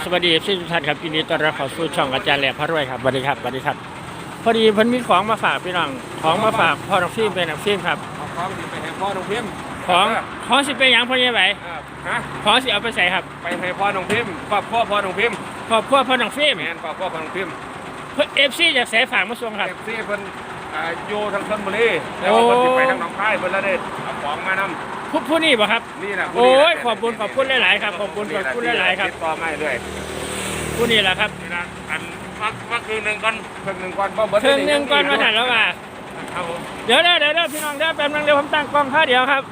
ครับกราบสวัสดีทุกท่านครับยินดีต้อนรับเข้าสู่ช่องอาจารย์แหลกพระรวยครับสวัสดีครับสวัสดีครับ พอดีเพิ่นมีของมาฝากพี่น้องของมาฝากพ่อน้องฟิล์มเป็นน้องฟิล์มครับเอาของสิไปให้พ่อน้องพิมพ์ของของสิเป็นหยังพ่อใหญ่ไหวเออฮะของสิเอาไปใส่ครับไปให้พ่อน้องพิมพ์ครอบครัวพ่อน้องพิมพ์ครอบครัวพ่อน้องฟิล์มแมนครอบครัวพ่อน้องพิมพ์เพิ่น FC จากแสฝากมาส่งครับ เอฟซีเพิ่นอ่าอยู่ทางชลบุรีแล้วาเพิ่นสิไปทางหนองคายเพิ่นแล้วได้เอาของมานำ ผู้ผู้นี่บ่ครับ นี่แหละโอ้ยขอบคุณขอบคุณหลายๆครับขอบคุณขอบคุณหลายๆครับติดต่อมาเรื่อยผู้นี่แหละครับนี่นะอันมักมักคือหนึ่งก่อนเพิ่งหนึ่งก่อนบ่เบิดเทิงหนึงก่อนมาถันแล้วว่า ครับผมเดี๋ยวเด้อเดี๋ยวเด้อพี่น้องเด้อแป๊บนึงเดี๋ยวผมตั้งกล้องค่าเดียวครับ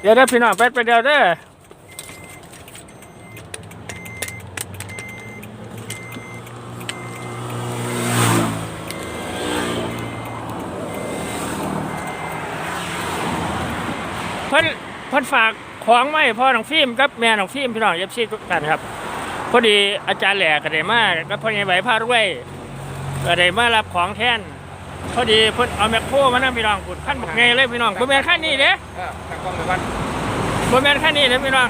เดี๋ยวเด้อพี่น้องแป๊บไปเดียวเด้อ พิ่นเพิ่นฝากของไว้พ่อน้องฟิล์มกับแม่น้องฟิล์มพี่น้องเอฟซีทุกท่านครับ พอดีอาจารย์แหลกก็ได้มาก็พ่อใหญ่ไหวพาด้วยก็ได้มารับของแทนพอดีเพิ่นเอาแมคโครมานํพี่น้องกุดขั้นบักไงเลยพี่น้องบ่แม่นขั้นนี้เด้เออตั้งกล้องไว้ก่อนบ่แม่นขั้นนี้เด้พี่น้อง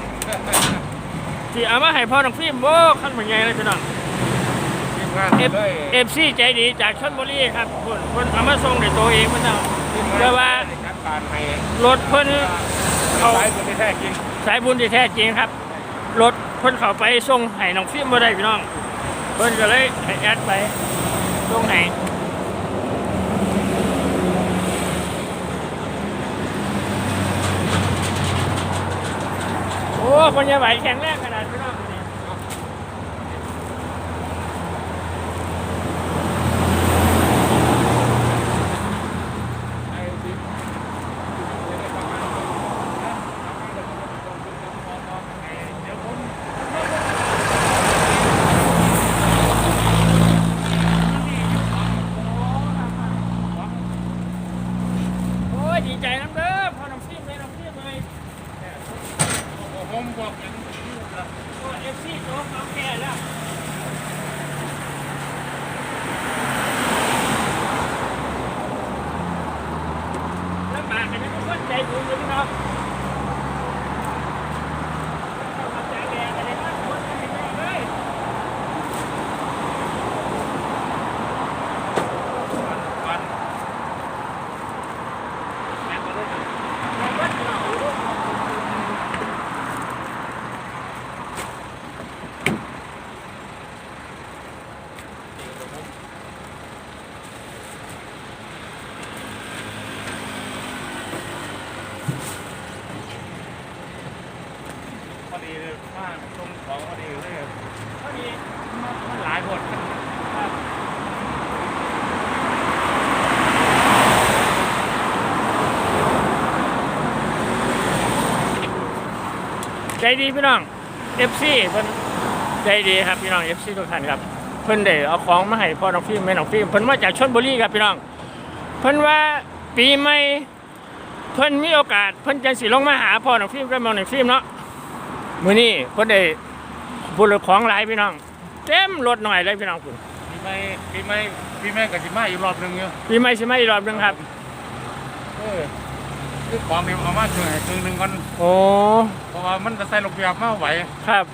ที่เอามาให้พ่อน้องฟิล์มโอ้ขั้นบักไงเลยพี่น้องทีมงานเอฟเลยเอฟซีใจดีจากชลบุรีครับเพิ่นเพิ่นเอามาส่งด้วยตัวเองเพิ่นเอาทีมงนเดี๋ยวว่าใน การการให้รถเพิ่นเขาสายคนที่แท้จริงสายบุญที่แท้จริงครับ รถเพิ่นเข้าไปส่งให้น้องฟิล์มบ่ได้พี่น้อง เพิ่นก็เลยให้แอดไปส่งให้โอ้คนยังไหวแข็งแรงขนาดพี่น้องคนนี้ ไอ้ที่ โอ้ยดีใจน้ำเด้อพอน้ำซีมเลยน้ำซีมเลย ผ มบอกอย่างโอ้เอฟซีโจ๊กเอาแก่แล้วมากันยังคนใจบุญเลยพี่น้องเข้ามาใจแดงกันเลยนะคนใจแดงเลย วัน แม่งมาเลยครับแม่งวัดพี่น้องโอ้โห พอดีเลยว่าตรง ของพอดีเลยพอดีมันหลายคนใจดีพี่น้อง FC เพิ่นใจดีครับพี่น้อง FC ทุกท่านครับ เพิ่นได้เอาของมาให้พ่อน้องฟิล์มแม่น้องฟิล์มเพิ่นมาจากชลบุรีครับพี่น้อง เพิ่นว่าปีใหม่เพิ่นมีโอกาสเพิ่นจังสิลงมาหาพ่อน้องฟิล์มกับแม่น้องฟิล์มเนาะมื้อนี้เพิ่นได้ บุรุษของหลายพี่น้อง เต็มรถหน่อยเลยพี่น้องคุณปีใหม่ปีใหม่ปีใหม่กับสิมาอีกรอบหนึงเนาะปีใหม่สิมาอีกรอบหนึงครับเออคือของนี่เอามาช่วยครึ่งหนึงก่อนโอ้เพราะว่ามันจะใส่ลงเบียบมาไหวครับ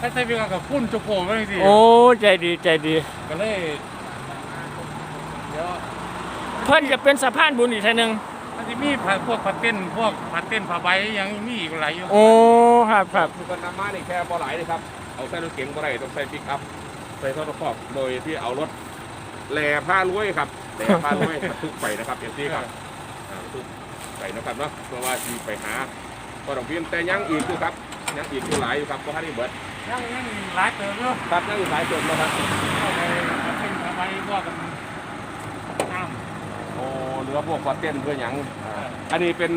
ถ้าใส่เบียบกับพุ่นจุกโผล่ไปสิโอ้ใจดีใจดีก็เลยเดี๋ยวเพิ่นจะเป็นสะพานบุญอีกทีหนึงมันจะมีผ้าพวกผ้าเต้นพวกผ้าเต้นผ้าใบยังมีอีกหลายอยู่โอ้ครับครับคือกันนำมานี่แค่บ่หลายเลยครับ เอาใส่รถเก๋งบ่ได้ต้องใส่ปิกอัพใส่ท่อรถครอบโดยที่เอารถแหล่ผ้ารวยครับแหล่ผ้ารวยบรรทุกไปนะครับเอฟซีครับอ่าบรรทุกไปนะครับเนาะเพราะว่าที่ไปหาพอดอกพิมแต่ยังอีกอยู่ครับยังอีกอยู่หลายอยู่ครับเพราะท่านนี่เบิดยังยังหลายเติมอยู่ครับยังอีกหลายจุดนะครับเข้าไปเป็นสบายพวกกันน้โอ้เหลือพวกคอเต้นเพื่อหยังอ่าอันนี้เป็น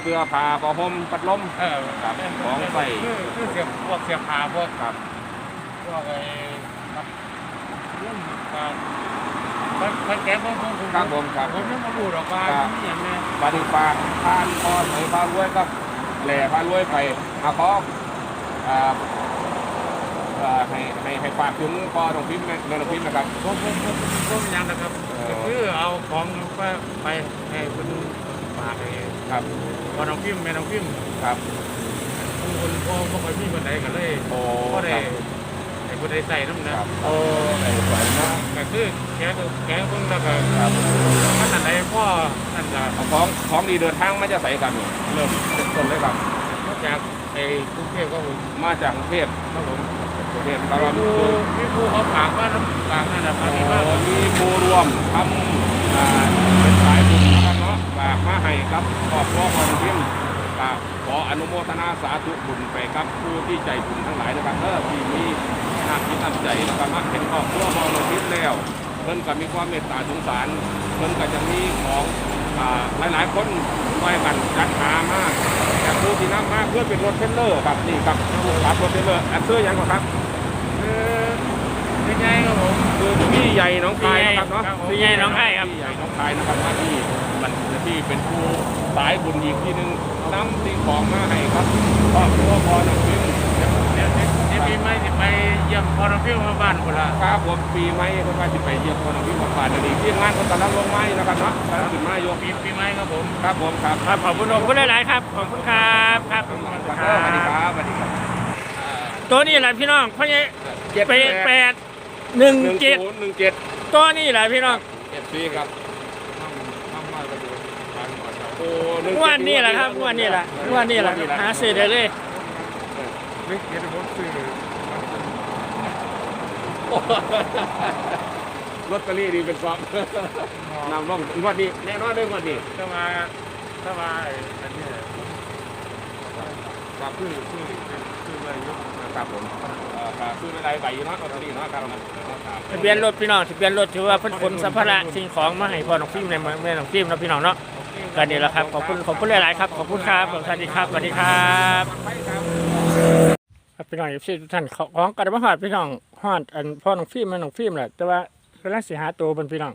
เสื้อผ้าผ้าห่มพัดลมำเออครับของใส่คือคือเสียบพวกเสียบผ้าพวกครับพวกไอ้ครับรุ่นการมันมันแก้พวกพวกผมครับผมครับผมยังมาดูหรอกว่ามีอย่างนี้ปฏิปาทานพอไหนพารวยก็แหล่พารวยไปเอาขออ่าอ่าให้ให้ให้ฝากถึงพอดอกพิมพ์แม่แม่ดอกพิมพ์นะครับผมผมผมผมยังนะครับเออก็คือเอาของไปไปให้คุณฝากให้ครับพอน้องพิมพ์แม่น้องพิมพ์ครับบางคนพ่อบ่ค่อยมีบันไดก็เลยโอ้ก็ได้ครับให้บันไดใส่น้ำนะครับโอ้ไอ้สวยมากก็คือแกก็แกเพิ่งแล้วก็ครับมันอันใดพ่อนั่นก็เอาของของดีเดินทางมาจะใส่กันเนี่ยเริ่มเป็นต้นเลยครับมาจากไอ้กรุงเทพก็ผมมาจากกรุงเทพครับผมกรุงเทพคมีรับผู้มีผู้เขาฝากมาน้ำฝากนั่นน่ะฝากที่โอ้ว่ามีผู้รวมทำาะฝากมาให้ครับครอบครัวของพิมพ์ฝากขออนุโมทนาสาธุบุญไปครับผู้ที่ใจบุญทั้งหลายนะครับเออที่มีน้ำจิตน้ำใจนะครับมาเห็นครอบครัวของเราพิมพ์แล้วเพิ่นก็มีความเมตตาสงสารเพิ่นก็จะมีของอ่าหลายๆคนช่วยกันจัดหามากแต่ผู้ที่นำมาเพื่อเป็นรถเทรลเลอร์ครับนี่ครับรับรถเทรลเลอร์อันเสื้อยังก่อนครับคือเป็นไงครับผมคือพี่ใหญ่หน้องคายนะครับเนาะพี่ใหญ่น้องไห้ครับพี่ใหญ่หน้องคายนะครับมาที่มัน ที่เป็นผู้สายบุญอีกทีหนึงนำสิ่งของมาให้ครับครอบครัวพอหนังพิมพ์เดี๋ยวเดี๋ยวเดี๋ยวปีใหม่จะไปเยี่ยมพอน้องพิมพ์มาบ้านคนละครับผมปีใหม่เพิ่นว่าสิไปเยี่ยมคนหนังพิมพ์มาป่านนี้ที่งานคนกำลังลงไม้นะครับเนาะกำลังขึ้นไม้โยปีปีใหม่ครับผมครับผมครับครับขอบคุณขอบคุณหลายๆครับขอบคุณครับครับขอบคุณครับคสวัสดีรับครับสวัสดีครับตัวนี้แหละพี่น้องเพราะไงเจ็ดแปดแปดหนึ่งหนึ่งเจ็ดศูนย์หนึ่งเจ็ดตัวนี้แหละพี่น้องเจ็ดสี่ครับ มั่งมั่งมากกระดูกฟันก่อนครับ โอ้หนึ่ งงวดนี้แหละครับงวดนี้แหละงวดนี้แหละหาซื้อได้เลยเฮ้ยเดี๋ยวผมซื้อลอตเตอรี่ดีเป็นซองนำร่องงวดนี้แน่นอนเลยงวดนี้ถ้ามาถ้ามาไอ้อันเนี้ยครับซื้อซื้อซื้ออะไรเยอะครับผมเอ่อครับซื้อในใดใบอยู่เนาะลอตเตอรี่เนาะครับครับทะเบียนรถพี่น้องทะเบียนรถถือว่าเพิ่นขนสัมภาระสิ่งของมาให้พ่อน้องฟิล์มในเมืองแม่น้องฟิล์มเนาะพี่น้องเนาะ ก็นี่แหละครับขอบคุณขอบคุณหลายๆครับขอบคุณครับสวัสดีครับสวัสดีครับครับพี่น้องทุกท่านของกระมาหอดพี่น้องหอดอันพ่อน้องฟิล์มแม่น้องฟิล์มแหละแต่ว่ากำลังสิหาตัวเป็นพี่น้อง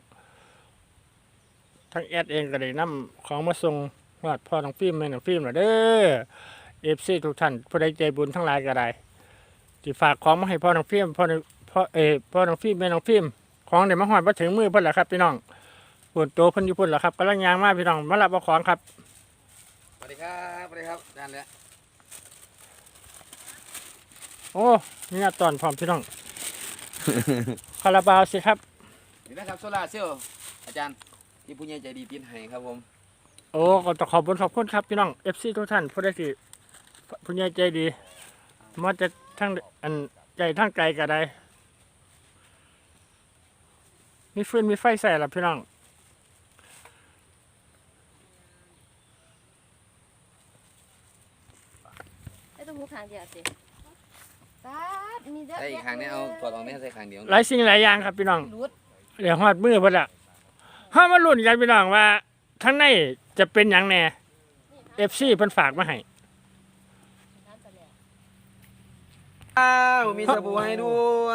ทั้งแอดเองก็ได้นํของมาส่งหอดพ่อน้องฟิล์มแม่น้องฟิล์มแหละเด้อเอฟซีทุกท่านผู้ใดใจบุญทั้งหลายก็ได้ที่ฝากของมาให้พ่อน้องฟิล์มพ่อพ่อเอพ่อน้องฟิล์มแม่น้องฟิล์มของเดี๋ยวมาหอดมาถึงมือเพิ่นแหล้วครับพี่น้อง ปุ่นโตเพิ่นอยู่ปุ่นแล้วครับกำลังยางมาพี่น้องมารับเอาของครับสวัสดีครับสวัสดีครับอาจารย์เลยโอ้นี่น่าตอนพร้อมพี่น้อง คาราบาวสิครับนี่นะครับโซลาร์เซลล์อาจารย์ที่ผู้ใหญ่ใจดีตินให้ครับผมโอ้ก็ต้องขอบคุณขอบคุณครับพี่น้องเอฟซีทุกท่านผู้ใดสิผู้ใหญ่ใจดีมาจะทั้งอันใจทั้งไกลก็ได้มีฟืนมีไฟใส่ละพี่น้อง คือหูขางเดียวสิตาดมีเยอะใส่อีกแยะครั้งนี้เอาถอดออกนี่ใส่ครั้งเดียวหลายสิ่งหลายอย่างครับพี่น้องรุดเดี๋ยวฮอดมือพิ่นละห้ามาลุ้นกันพี่น้องว่าทั้งในจะเป็นหยังแน่เอฟซีเพิ่นฝากมาให้น้ำตะแหลกอ้าวมีสบู่ให้ด้ว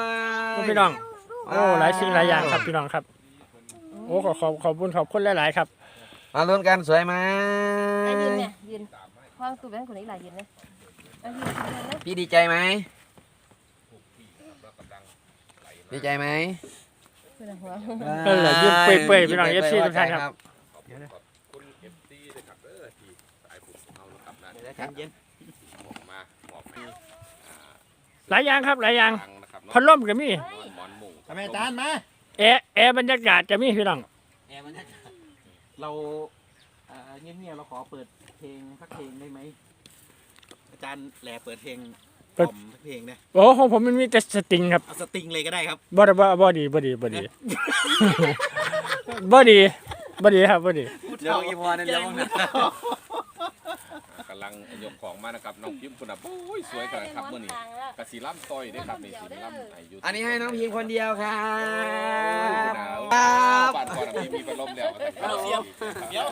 ยพี่น้อง โอ้หลายสิ่งหลายอย่างครับพี่น้องครับ โอ้ขอขอบขอบคุณขอบคุณหลาย ๆ ครับ มาลุ้นกันสวยไหมไอ้ยืนเนี่ยยืนวางตู้แบงค์คนนี้หลายยืนนะไอ้ยืนยืนนะ พี่ดีใจไหม ดีใจไหมคือหัวเออยิ้มเปื่อยๆพี่น้อง FC ทุกท่านครับ คุณเอฟซีนะครับเออที่สายบุญของเรานะครับนั่นเดี๋ยวครับเย็นหมอกมาหมอกมาอ่าหลายอย่างครับหลายอย่างทางนะครับพัดลมก็มีหมอนมุงทำไมอาจารย์มาแอร์แอร์บรรยากาศจะมีพี่น้องแอร์มันจะเราเอ่อเงียบๆเราขอเปิดเพลงสักเพลงได้ไหม อาจารย์แหล่เปิดเพลงกล่อมสักเพลงนะโอ้ของผมมันมีแต่สตริงครับเอาสตริงเลยก็ได้ครับ บ่ได้บ่บ่ดีบ่ดีบ่ดีบ่ดีบ่ดีครับบ่ดีเดี๋ยวอีพอนั่นเดี๋ยวมึงนะกำลังยกของมานะครับน้องพิมพ์คุณอะโอ้ยสวยกันครับเมื่อนี้กระสีล่ำต้อยเด้ครับนี่สีล่ำอายุอันนี้ให้น้องพิมคนเดียวครับหนาวครับบ้านก่อนอะมีมีพัดลมแล้วเอาเสียบเดี๋ยว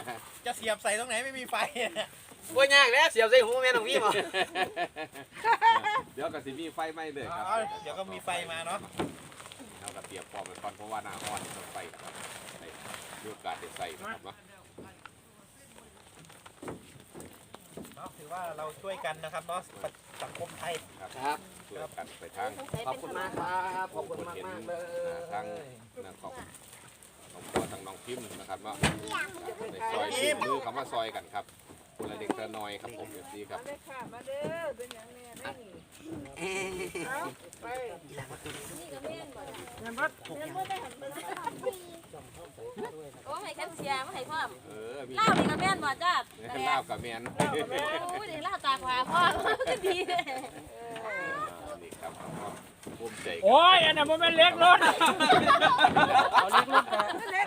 จะเสียบใส่ตรงไหนไม่มีไฟ ว่ายากแล้วเสียบใส่หูแม่น้องพิมอะเดี๋ยวกระสีมีไฟไหม้เลยครับเอาเดี๋ยวก็มีไฟมาเนาะเอากระเตียบพร้อมไปก่อนเพราะว่าหน้าร้อนต้องไฟนะครับในมีโอกาสได้ใส่นะครับเนาะเนาะถือว่าเราช่วยกันนะครับเนาะสังคมไทยครับช่วยกันไปทางขอบคุณมากครับขอบคุณมากมากๆเลยทางนะขอบขอบก็ทางน้องพิมพ์นะครับเนาะในซอยทีมมือคำว่าซอยกันครับ คนละเด็กละน้อยครับผมเอฟซีครับโอ้ให้แคปเซียมาให้พ่อมเออมีเล่าดีกับแม่นบ่จ้าลาบกับแมนโอ้ยเดี๋ยวเล่าตาขวาพ่อก็ดีเลยนี่ครับภูมิใจโอ้ยอันนั้นมันเป็นเล็กรถเอาเล็กรถแต่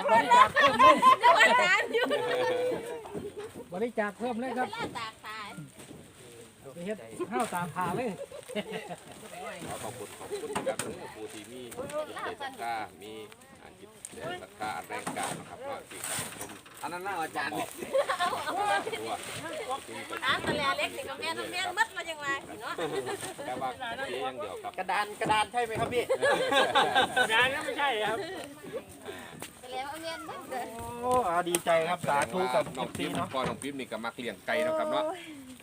บริจาคเพิ่มเลยเดี๋ ริจาคเพิ่มเลยครับเล่าตาขายไปเฮ็ดข้าวตามผ่าเลย ขอขอบคุณขอบคุณครับผู้ที่มีจิตใจศรัทธามีอาจิตใจศรัทธาอันแรงกล้านะครับว่าที่ครับผมอันนั้นน่าอาจารย์มอบตัวจริงเป็นอะตะแลเล็กนี่กับแม่นแม่นมัดมาจังว่าเนาะแค่ว่าเพียงเดียวครับกระดานกระดานใช่ไหมครับพี่ งานนั้ไม่ใช่ครับตะ แลเอาแม่นมัดเด้อโอ้อาดีใจครับสาธุกับน้องซีปิ๊บเนาะพ่อน้องปิ๊บนี่ก็มักเลี้ยงไก่นะครับเนาะ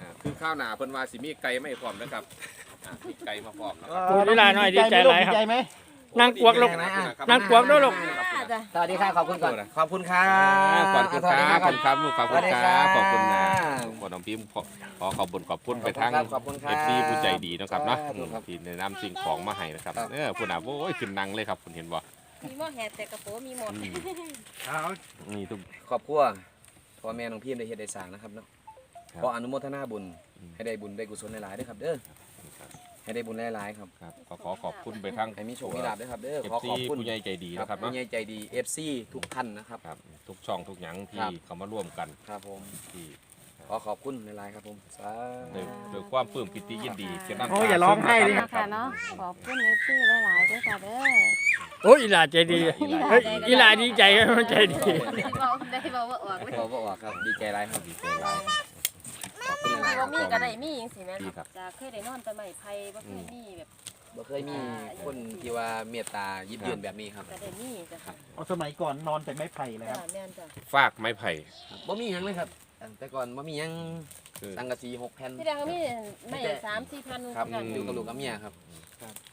อ่าคือข้าวหนาเพิ่นว่าสิมีไก่ไม่พร้อมนะครับอ่ามีไก่มาพร้อมนะครับโอ้ดีหลายหน่อยดีใจหลายครับดีใจไหมนั่งกวกลูกนั่งกวกด้วยลูกจ้ะ สวัสดีครับขอบคุณก่อน ขอบคุณครัอ่าบขอบคุณครับขอบคุณครับลูกขอบคุณครับขอบคุณนะสวัสดีครับพ่อน้องปิ๊บขอขอขอบคุณขอบคุณไปทั้ง ขอบคุณครับ เอฟซีผู้ใจดีนะครับเนาะขอบคุณครับ ที่แนะนำสิ่งของมาให้นะครับครับเออผู้น่ะโอ้ยขึ้นนังเลยครับคุณเห็นบ่ มีหม้อแหดแต่กระโปรงมีหมดอืม เอานี่ทุก ครอบครัวพ่อแม่น้องพิมได้เฮ็ดได้สร้างนะครับเนาะครับขออนุโมทนาบุญอืม ให้ได้บุญได้กุศลหลายๆด้วยครับ เด้อให้ได้บุญหลายๆครับครับก็ขอขอบคุณไปทั้งให้มีโชคมีลาภด้วยครับเด้อเอฟขอซีขอบคุณผู้ใหญ่ใจดีครับนะครับผู้เนาะใหญ่ใจดี FC ทุกท่านนะครับ ครับทุกช่องทุกหยังที่ครับ เขามาร่วมกันครับผมที่ ขอขอบคุณหลายๆครับผมสาด้วยด้วยความปลื้มปิติยินดีเกินน้ำตาโอ้ยอย่าร้องไห้ดิครับค่ะเนาะขอบคุณเอฟซีหลายๆด้วยค่ะเด้อ โอ้ยอีหลาใจดีเฮ้ยอีหลาดีใจครับมันใจดีได้เบาได้เบาว่าออกเลยขอบ่ออกครับดีใจหลายครับดีใจหลายขอบคุณหลายๆคบ่รับมีก็ได้มีจังซี่แม่ดีครับจะเคยได้นอนแต่ไม้ไผ่บ่เคยมีแบบบ่เคยมีคนที่ว่าเมตตายิบยืนแบบนี้ครับก็ได้มีจ้ะค่ะเอาสมัยก่อนนอนแต่ไม้ไผ่เลยคจ้ะรับแม่นจ้ะฟากไม้ไผ่บ่มีหยังเลยครับ แต่ก่อนบ่มีหยังคือสังกะสีหกแผ่น ที่แรกก็มีไม่สามสี่พันครับ กันอยู่กับลูกกับเมียครับ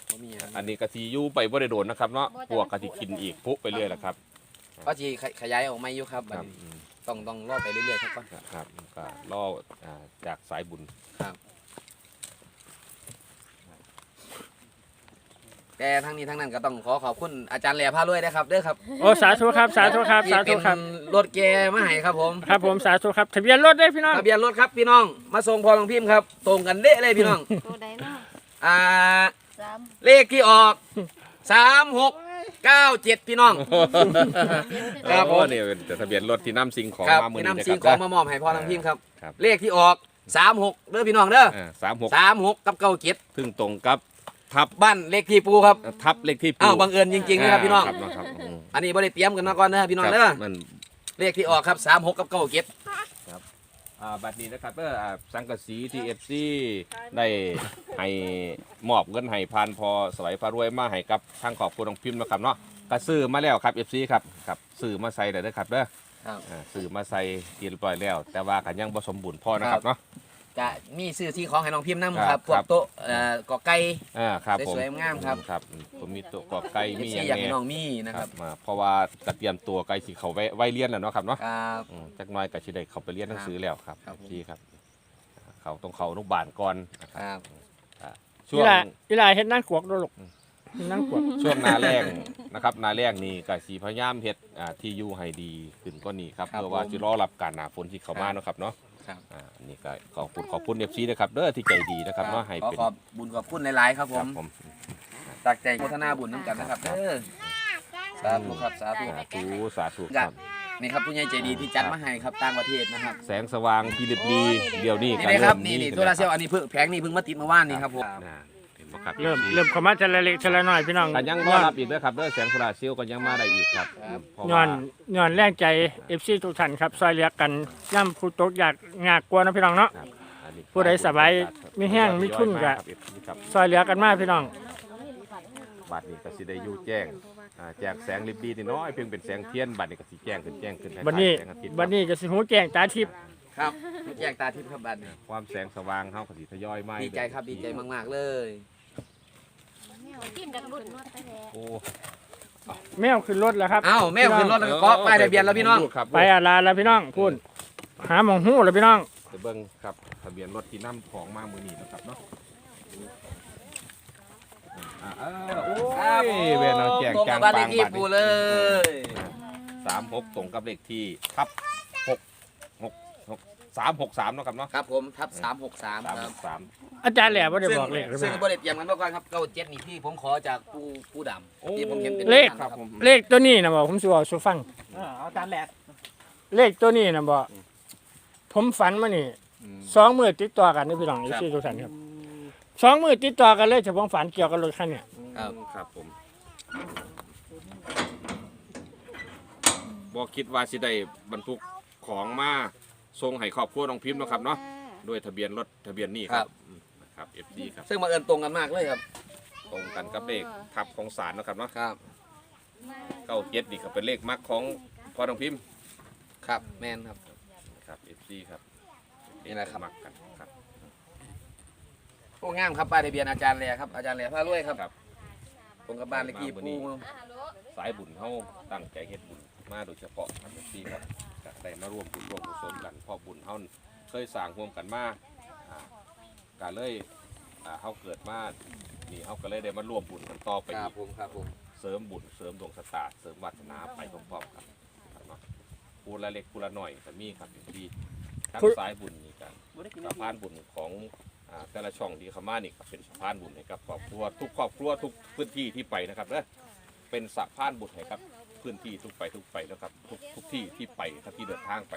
บ่มีหยังอันนี้กะทิอยู่ไปบ่ได้โดนนะครับเนาะบ่จะพวกกะทิกินอีกปุ๊ไปเรื่อยแหละครับก็สิขยายออกมาอยู่ครับบัดครับนี้อืมต้องต้องรอไปเรื่อยๆครับก่อนครับก็ล่ออ่าจากสายบุญแต่ทั้งนี้ทั้งนั้นก็ต้องขอขอบคุณอาจารย์แหล่พารวยนะครับเด้อครับโอ้สาธุครับสาธุครับสาธุที่ครับเป็นรถแกมาให้ครับผมครับผมสาธุครับทะเบียนรถได้พี่น้องทะเบียนรถครับพี่น้องมาส่งพอหลวงพิมพ์ครับตรงกันเด้เลยพี่น้องตัวใดเนาะอ่าสาม เลขที่ออกสามหกเก้าเจ็ดพี่น้อง ครับผม โอ้นี่เป็นทะเบียนรถที่นำสิ่งของครับมามือที่นี้นำนะคสิ่รังบของมามอบให้พ่อหลวงพิมพ์ครับ ครับเลขที่ออกสามหกเด้อพี่น้องเด้อสามหกสามหกกับเก้าเจ็ดซึ่งตรงกับทับบ้านเลขที่ปูครับทับเลขที่ปู่อ้าวบังเอิญจริงๆนะครับพี่น้อง ครับครับอืมอันนี้บ่ได้เตรียมกันมาก่อนนะพี่น้องเด้อ ครับมันเลขที่ออกครับสามหกกับเก้าเจ็ด อ่าบัดนี้นะครับเอออ่าสังกะสีที่เอฟซีได้ให้มอบเงินให้พันพอสวัยพารวยมาให้กับทางขอบคุณของพิมพ์นะครับเนาะก็ซื้อมาแล้วครับเอฟซีครับครับซื้อมาใส่เด้อครับเด้อครับ อ่าซื้อมาใส่เรียบร้อยแล้ว แต่ว่าก็ยังบ่สมบูรณ์พอนะครับเนาะ จะมีซื้อที่ของให้น้องพิมพ์นํคครัรับบพวครักบโต๊ะเอ่อกอไก่ อ่าครับผมสวยๆงามครับ ครับผมมีตัวกอไก่มีที่อย่างอยากให้เงี้ยน้องมีนะคครัรับบมาเพราะว่ากระเตรียมตัวไก่สิเขาไว้ไว้เรียนแล้วเนาะครับเนาะครับ อืมจักหน้อยก็สิได้เขาไปเรียนหนังสือแล้วครับครับผม พี่ครับ เขาต้องเขาอนุบาลก่อนนะคครับรับช่อีวงหลาอีหลาเฮ็ดนั่งกวกด้วยลูกนั่งกวก ช่วงหนาแรงนะครับหนาแรงนี่ก็สีพยายามเฮ็ดอ่าที่อยู่ให้ดีขึ้นก็นี่ครับครับเพื่อว่าผมจะรอรับการหนาฝนที่เข้ามาเนาะครับเนาะ ครับ อ่านี่ก็ขอบคุณขอบคุณเอฟซีนะครับเด้อที่ใจดีนะครับเนาะให้ขอเป็นขอบบุญขอบคุณหลายๆครับผครัมบผม ตักใจโฆษณาบุญน้ำกันนะครับเด้อสาธุครับสาธุ สาธุสาธุครับ นี่ครับผู้ใหญ่ใจดีที่จัดมาให้ครับต่างประเทศนะครับ แสงสว่างที่ริบดีเดี๋ยวนี้นี่ก็เลยครับมนี่นี่ขึ้ตัวลาเซลแวอันนี้เพิ่งแผงนี่เพิ่งมาติดเมื่อวานนี่ครับผม นะเห็น บ่ครับเริ่มเริ่มเข้ามาทีละเล็กทีละน้อยพี่น้องแต่ยังรอรับอีกเด้อครับเด้อแสงโซลาร์เซลล์ก็ยังมาได้อีกครับเพราะย้อว่านย้อนแรงใจ FC ทุกท่านครับซอยเหลือกันย่ำผู้ตกอยากยากกลัวนะพี่น้องเนาะ ครับอันนี้ผู้ใดสบายมีแห้งมีทุนก็ ครับ FC ครับซอยเหลือกันมากพี่น้อง บัดนี้ก็สิได้อยู่แจ้งอ่าแจ้งแสงริบดีนิดน้อยเพียงเป็นแสงเทียนบัดนี้ก็สิแจ้งขึ้นแจ้งขึ้นคล้ายๆบัดนี้แสงอาทิตย์บัดนี้ก็สิหูแจ้งตาทิพย์ครับแยกตาทิพย์ครับบัดนี้ความแสงสว่างเฮาก็สิทยอยมาดีใจครับดีใจมาก ๆ เลย จิ้มกันบุญนวดไปแล้วโอ้แมวขึ้นรถแล้วครับเอ้าแม่ขึ้นรถแล้วก็เคาะป้ายทะเบียนแล้วพี่น้องครับไปอาลาแล้วพี่น้องพูดหาหมองหู้แล้วพี่น้องไปเบิ้งครับทะเบียนรถที่นำของมามือนี้นะครับเนาะอ่าเออโอ้ครับยเวรเอาแจงตรงจากังบบ้านเลปาขงที่บัตรปูเลยสามหกตรงกับเลขที่ทับหกหกหก สามหกสามเนาะครับเนาะครับผมทับ363สามคหรับกสามอาจารย์แหล่บ่ได้ซึ่งบอกเลขหรือเปซึ่งล่าบริเตรียมกันมาก่อนครับเก้าเจ็ดนี่พี่ผมขอจากผู้ผู้ดำที่ผมเห็นเป็นเลข ครับผมเลขตัวนี้นะบอกผมสิบอกสู่ฟัง เออเอาจานแหลกเลขตัวนี้นะบอกผมฝันมานี่อืม สองมือติดต่อกันนี่พี่น้องที่ทุกท่านครับสองมือติดต่อกันเลยเฉพาะฝันเกี่ยวกับรถคันเนี้ครับ ครับผมบอกคิดว่าสิได้บรรทุกของมา ส่งให้ครอบครัวน้องพิมพ์เนาะครับเนาะด้วยทะเบียนรถทะเบียนนี่ครับอืมครับ FD ครับซึ่งบังเอิญตรงกันมากเลยครับ ตรงกันกับเลขทับของสารเนาะครับเนาะครับ เก้าเจ็ดนี่ก็เป็นเลขมักของพ่อน้องพิมพ์ครับ แมนครับ ครับ FD ครับนี่แหละครับ มักกันครับ โอ้งามครับป้ายทะเบียนอาจารย์แหล่ครับอาจารย์แหล่พารวยครับครับ ตรงกับบ้านเลขที่มามื้อนี้ปูสายบุญเฮาตั้งใจเฮ็ดบุญมาโดยเฉพาะครับ FD ครับ ก็ได้มาร่วมบุญร่วมกุศลกันเพ่อบุญเฮาเคยสร้างร่วมกันมาอ่าก็เลยอ่าเฮาเกิดมานี่เฮาก็เลยได้มาร่วมบุญกันต่อไปคอีรับก ผมครับผมเสริมบุญเสริมดวงชะตาเสริมวาสนาไปพร้อมๆกันครับเนาะผู้ละเล็กผู้ละหน่อยก็มีครับอย่างที่ทั้งผู้สายบุญนี่กันสะพานบุญของอ่าแต่ละช่องที่เขามานี่ก็เป็นสะพานบุญให้กับครอบครัวทุกครอบครัวทุกพื้นที่ที่ไปนะครับเด้อเป็นสะพานบุญให้ครับ พื้นที่ทุกไปทุกไปแล้วครับทุกทุกที่ที่ไปครับที่เดินทางไป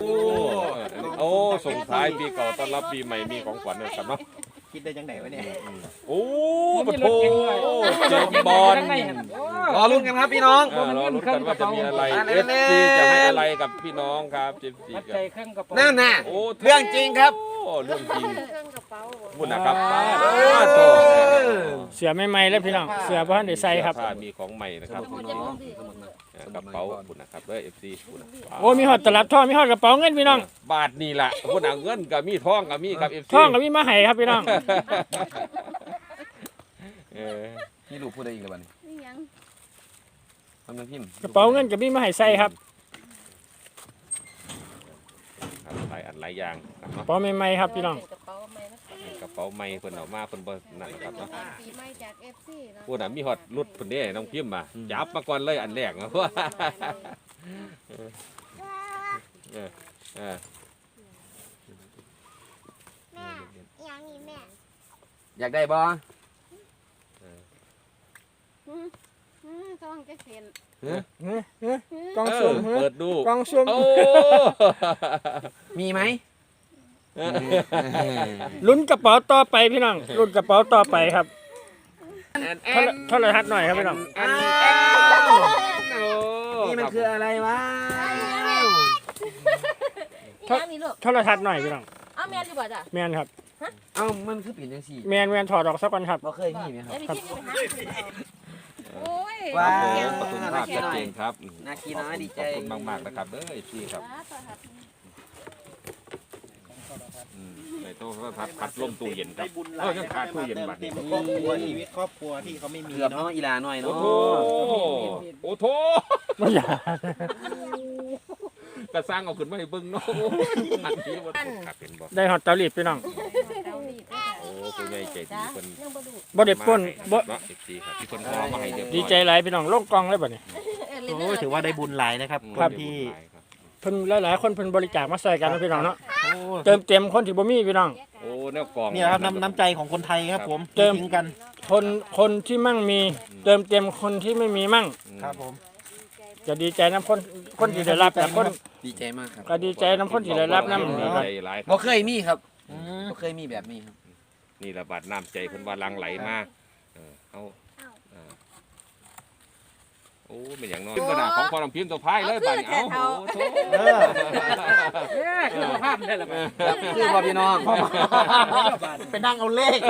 โอ้ส่งท้ายปีเก่าต้อนรับปีใหม่มีของขวัญเลยครับเนาะคิดได้ยังไงวะเนี่ยโอ้ปะโถเจอบอลรอลุ้นกันครับพี่น้องเออรอลุ้นกันว่าจะมีอะไรมาเอแล้วฟซีจะให้อะไรกับพี่น้องครับเจฟซีมัดกัใจบเครื่องกระเป๋านั่นน่ะโอ้เรื่องจริงครับโอ้เรื่องจริงเครื่องกระเป๋าบ่บุญนะครับว้าวป้าโตเสือไม่ไหม่แล้วพี่น้องเสือเพราะได้ใส่ครับผ้ามีของใหม่นะครับพี่น้อง กระเป๋าบุญนะครับเด้อเอฟซีบุญนะโอ้มีหอดตลับทองมีหอดกระเป๋าเงินพี่น้องบาทนี่แหละบุญเอาเงินกับมีทองกับมีครับเอฟซีทองก็มีมาให้ครับพี่น้องเออนี่ลูกพูดได้อีกแล้วบ้านี้นี่ยังทำน้ำพิมพ์กระเป๋าเงินก็มีมาให้ใส่ครับ ครับ หลายอันหลายอย่างครับกระเนาะเป๋าใหม่ๆครับพี่น้อง กระเป๋าใหม่นะกระเป๋าใหม่เพิ่นเอามาเพิ่นบ่นั่นนะครับเนาะปีใหม่จาก FC เนาะพูดน่ะมีฮอดรุดเพิ่นเด้น้องพิมพ์มาจับมาก่อนเลยอันแรกนะว่าเออเออเออยังนี่แม่อยากได้บ่อืมต้องจะเขียน เฮ้ยเฮ้ยกล้องเอซูอมเฮ้เปิยดดูกล้องซูมโอ้มีไหมลุ้นกระเป๋าต่อไปพี่น้องลุ้นกระเป๋าต่อไปครับแอนแอโทรนโทรทัศน์หน่อยครับพี่น้องแอนแอนนี่มันคืออะไรวะอีหยังนี่ลูกโทรทัศน์หน่อยพี่น้องอ้าวแม่นอยู่บ่จ้ะแมนครับเอ้ามันคือเปลี่ยนจังซี่แมนแมนถอดออกสักก่อนครับบ่เคยมีไหมครับ เดี๋ยวไปคิดไปหาโอ้ยว้าปทุมภาพชัดเจนครับนาคีน้อยดีใจ ขอบคุณมากๆนะครับเด้อไอซีครับอืมในโต๊ะก็พัดพัดลมตู้เย็นครับได้บุญหลาเออยยังขาดตู้เย็นบัดนี้ครอบครัวชีวิตครอบครัวที่เขาไม่มีเกือบเนาะ เนาะอีหลาหน่อยโอ้เนาะโหโอ้โถไม่อยากกระสร้างเอาขึ้นมาให้เบิ่งเนาะอันนี้ว่าครับเป็นบ่ได้ฮอตเตาลีดพี่น้อง เราดีด้วย โอ้ผู้ ใหญ่ใจดีจ้ะเพิ่นยังบ่ดูบ่ได้ปล้นบ่เนาะ FC ครับที่เพิ่นขอมาให้เรียบร้อยดีใจหลายพี่น้องลงกองเลยบัดนี้เล่นโอ้ยถือว่าได้บุญหลายนะครับอืมคนที่ครับเพิ่นหลายๆคนเพิ่นบริจาคมาใส่กันนะพี่น้องเนาะโอ้เติมเต็มคนที่บ่มีพี่น้อง โอ้แนวกอง เนี่ยครับน้ำน้ำใจของคนไทยครับ ผมเติม ทิ้งกันคนคนที่มั่งมีเติมเต็มคนที่ไม่มีมั่ง อืมครับผม จะดีใจน้ำคนคนที่ได้รับแต่คน ดีใจมากครับก็ดีใจน้ำคนที่ได้รับน้ำดีนี่คใจรับหลายครับบ่เคยมีครับอืมบ่เคยมีแบบนี้ครับ นี่ระบาดน้ำใจเพิ่นว่าหลังไหลมาเออเอาเออโอ้เป็นอย่างน้อยพิมพ์กระดาษของพอลำพิมพ์ตัวพายเลยบาดนี้เอาโอ้โถเออคุณภาพได้ละมั้ยครับคือพ่อพี่น้องไปนั่งเอาเลข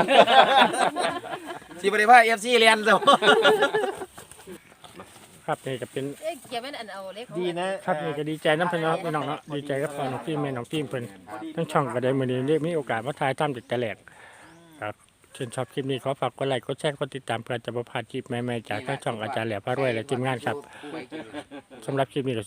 สิบ่ได้พา FC เรียนซะครับนี่จะเป็นเอ้ยเก็บไว้อันเอาเล็กดีนะครับนี่ก็ดีใจน้ำพี่น้องพี่น้องเนาะดีใจกับพ่อน้องพี่แม่น้องพี่เพิ่นทั้งช่องก็ได้มื้อนี้ได้มีโอกาสมาถ่ายทำติดแต่แหลกครับ ชื่นชอบคลิปนี้ขอฝากกดไลค์กดแชร์กดติดตามเพื่อจะประพลาดคลิปใหม่ๆจากทั้งช่องอาจารย์แหล่พระรวยและทีมงานครับสำหรับคลิปนี้ก็